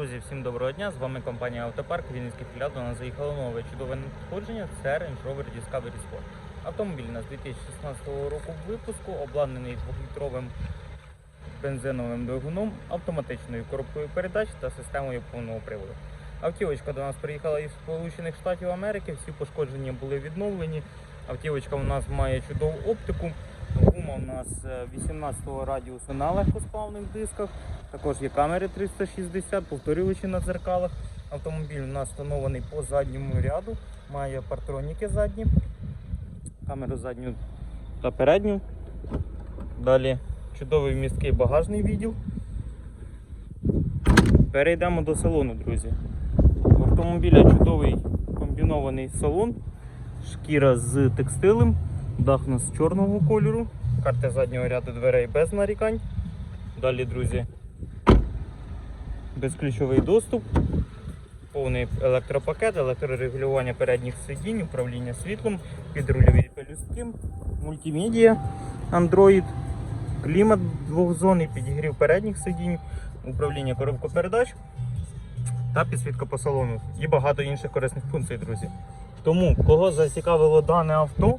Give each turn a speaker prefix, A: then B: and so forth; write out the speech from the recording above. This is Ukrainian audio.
A: Друзі, всім доброго дня! З вами компанія Автопарк. Вінницький філіал. До нас заїхало нове чудове надходження. Це Range Rover Discovery Sport. Автомобіль у нас 2016 року випуску, обладнаний 2-літровим бензиновим двигуном, автоматичною коробкою передач та системою повного приводу. Автівочка до нас приїхала із Сполучених Штатів Америки. Всі пошкодження були відновлені. Автівочка у нас має чудову оптику. Нас е, 18 радіусу на легкосплавних дисках. Також є камери 360, повторювачі на дзеркалах. Автомобіль у нас встановлений по задньому ряду, має партроніки задні, камеру задню та передню. Далі чудовий місткий багажний відділ. Перейдемо до салону, друзі. У автомобіля чудовий комбінований салон, шкіра з текстилем, дах у нас чорного кольору, карти заднього ряду дверей без нарікань. Далі, друзі, безключовий доступ, повний електропакет, електрорегулювання передніх сидінь, управління світлом, підрульові пелюстки, мультимедіа, Android, клімат двохзонний, підігрів передніх сидінь, управління коробкопередач та підсвітка по салону і багато інших корисних функцій, друзі. Тому, кого зацікавило дане авто,